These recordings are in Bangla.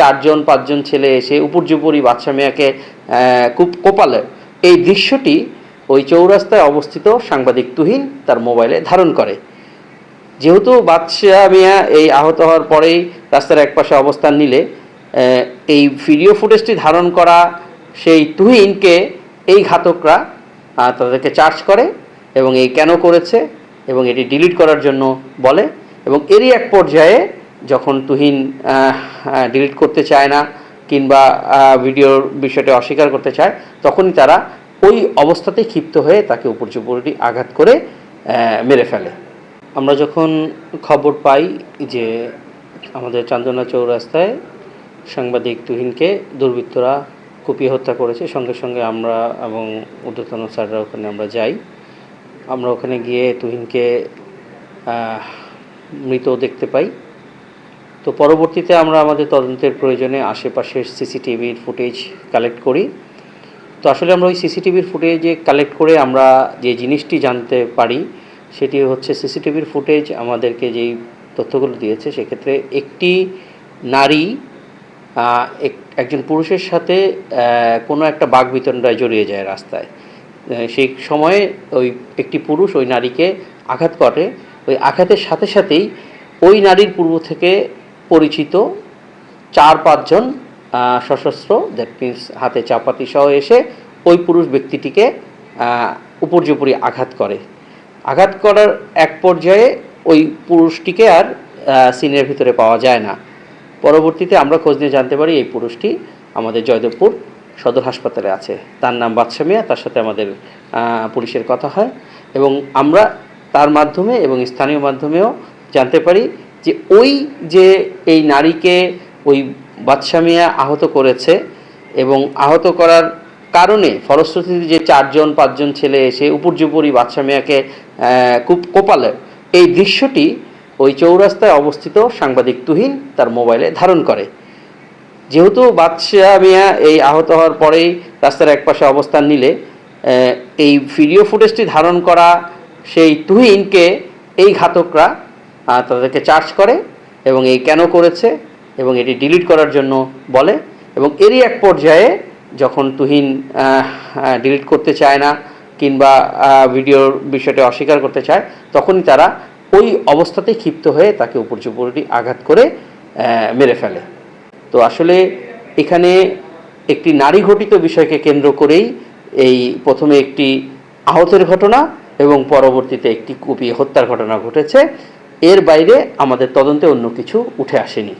চারজন, পাঁচজন ছেলে এসে উপর্যুপরি বাদশা মিয়াকে খুব কোপালে। এই দৃশ্যটি ওই চৌরাস্তায় অবস্থিত সাংবাদিক তুহিন তার মোবাইলে ধারণ করে। যেহেতু বাদশাহ মিয়া এই আহত হওয়ার পরেই রাস্তার একপাশে অবস্থান নিলে এই ভিডিও ফুটেজটি ধারণ করা সেই তুহিনকে এই ঘাতকরা তাদেরকে চার্জ করে এবং এই কেন করেছে এবং এটি ডিলিট করার জন্য বলে এবং এরই এক পর্যায়ে যখন তুহিন ডিলিট করতে চায় না কিংবা ভিডিওর বিষয়টি অস্বীকার করতে চায়, তখনই তারা ওই অবস্থাতেই ক্ষিপ্ত হয়ে তাকে উপর্যুপরি আঘাত করে মেরে ফেলে। আমরা যখন খবর পাই যে আমাদের চান্দনা চৌরাস্তায় সাংবাদিক তুহিনকে দুর্বৃত্তরা কুপিয়ে হত্যা করেছে, সঙ্গে সঙ্গে আমরা এবং ঊর্ধ্বতন স্যাররা ওখানে আমরা যাই। আমরা ওখানে গিয়ে তুহিনকে মৃত দেখতে পাই। তো পরবর্তীতে আমরা আমাদের তদন্তের প্রয়োজনে আশেপাশের সিসিটিভির ফুটেজ কালেক্ট করি। তো আসলে আমরা ওই সিসিটিভির ফুটেজে কালেক্ট করে আমরা যে জিনিসটি জানতে পারি, সেটি হচ্ছে সিসিটিভির ফুটেজ আমাদেরকে যেই তথ্যগুলো দিয়েছে, সেক্ষেত্রে একটি নারী এক- একজন পুরুষের সাথে কোনো একটা বাঘ বিতণ্ডায় জড়িয়ে যায় রাস্তায়। সেই সময়ে ওই একটি পুরুষ ওই নারীকে আঘাত করে। ওই আঘাতের সাথে সাথেই ওই নারীর পূর্ব থেকে পরিচিত চার পাঁচজন সশস্ত্র দ্যাট মিন্স হাতে চাপাতি সহ এসে ওই পুরুষ ব্যক্তিটিকে উপর্যুপরি আঘাত করে। আঘাত করার এক পর্যায়ে ওই পুরুষটিকে আর সিনের ভিতরে পাওয়া যায় না। পরবর্তীতে আমরা খোঁজ নিয়ে জানতে পারি এই পুরুষটি আমাদের জয়দেবপুর সদর হাসপাতালে আছে। তার নাম বাদশা মিয়া, তার সাথে আমাদের পুলিশের কথা হয়। এবং আমরা তার মাধ্যমে এবং স্থানীয় মাধ্যমেও জানতে পারি যে ওই যে এই নারীকে ওই বাদশা মিয়া আহত করেছে এবং আহত করার কারণে ফলশ্রুতিতে যে চারজন পাঁচজন ছেলে এসে উপর্যুপরি বাদশা মিয়াকে আহ, খুব কোপালে এই দৃশ্যটি ওই চৌরাস্তায় অবস্থিত সাংবাদিক তুহিন তার মোবাইলে ধারণ করে। যেহেতু বাদশাহ মিয়া এই আহত হওয়ার পরেই রাস্তার একপাশে অবস্থান নিলে এই ভিডিও ফুটেজটি ধারণ করা সেই তুহিনকে এই ঘাতকরা তাদেরকে চার্জ করে এবং এই কেন করেছে এবং এটি ডিলিট করার জন্য বলে এবং এরই এক পর্যায়ে যখন তুহিন ডিলিট করতে চায় না কিংবা ভিডিওর বিষয়টি অস্বীকার করতে চায়, তখনই তারা ওই অবস্থাতেই ক্ষিপ্ত হয়ে তাকে উপর্যুপরি আঘাত করে মেরে ফেলে। তো আসলে এখানে একটি নারী ঘটিত বিষয়কে কেন্দ্র করেই এই প্রথমে একটি আহতের ঘটনা এবং পরবর্তীতে একটি কুপিয়ে হত্যার ঘটনা ঘটেছে। এর বাইরে আমাদের তদন্তে অন্য কিছু উঠে আসেনি।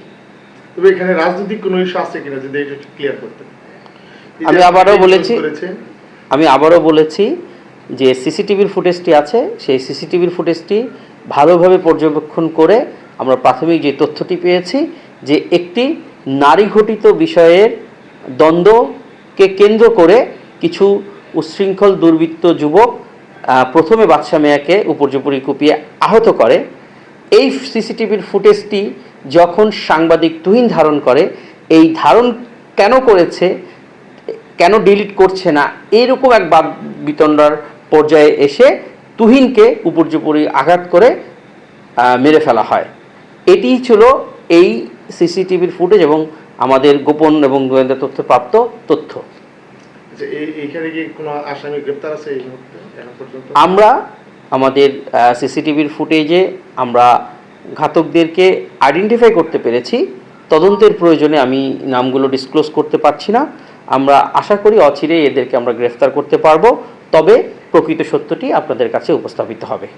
তবে এখানে রাজনৈতিক কোনো ইস্যু আছে কিনা যদি এটা ক্লিয়ার করতে? আমি আবারও বলেছি- আমি আবারও বলেছি যে সিসিটিভির ফুটেজটি আছে। সেই সিসিটিভির ফুটেজটি ভালোভাবে পর্যবেক্ষণ করে আমরা প্রাথমিক যে তথ্যটি পেয়েছি যে একটি নারী ঘটিত বিষয়ের দ্বন্দ্বকে কেন্দ্র করে কিছু উচ্ছৃঙ্খল দুর্বৃত্ত যুবক প্রথমে বাদশা মেয়াকে উপর্যুপরি কুপিয়ে আহত করে। এই সিসিটিভির ফুটেজটি যখন সাংবাদিক তুহিন ধারণ করে এই ধারণ কেন করেছে কেন ডিলিট করছে না এরকম এক বাদ বিতণ্ডার পর্যায়ে এসে তুহিনকে উপর্যুপরি আঘাত করে মেরে ফেলা হয়। এটিই ছিল এই সিসিটিভির ফুটেজ এবং আমাদের গোপন এবং গোয়েন্দা তথ্য প্রাপ্ত তথ্য। যে এই- এইখানে কি কোনো আসামি গ্রেপ্তার আছে এই মুহূর্তে এখন পর্যন্ত? আমরা আমাদের সিসিটিভির ফুটেজে আমরা ঘাতকদেরকে আইডেন্টিফাই করতে পেরেছি। তদন্তের প্রয়োজনে আমি নামগুলো ডিসক্লোজ করতে পারছি না। আমরা আশা করি অচিরে এদেরকে আমরা গ্রেফতার করতে পারব। তবে প্রকৃত সত্যটি আপনাদের কাছে উপস্থাপিত হবে।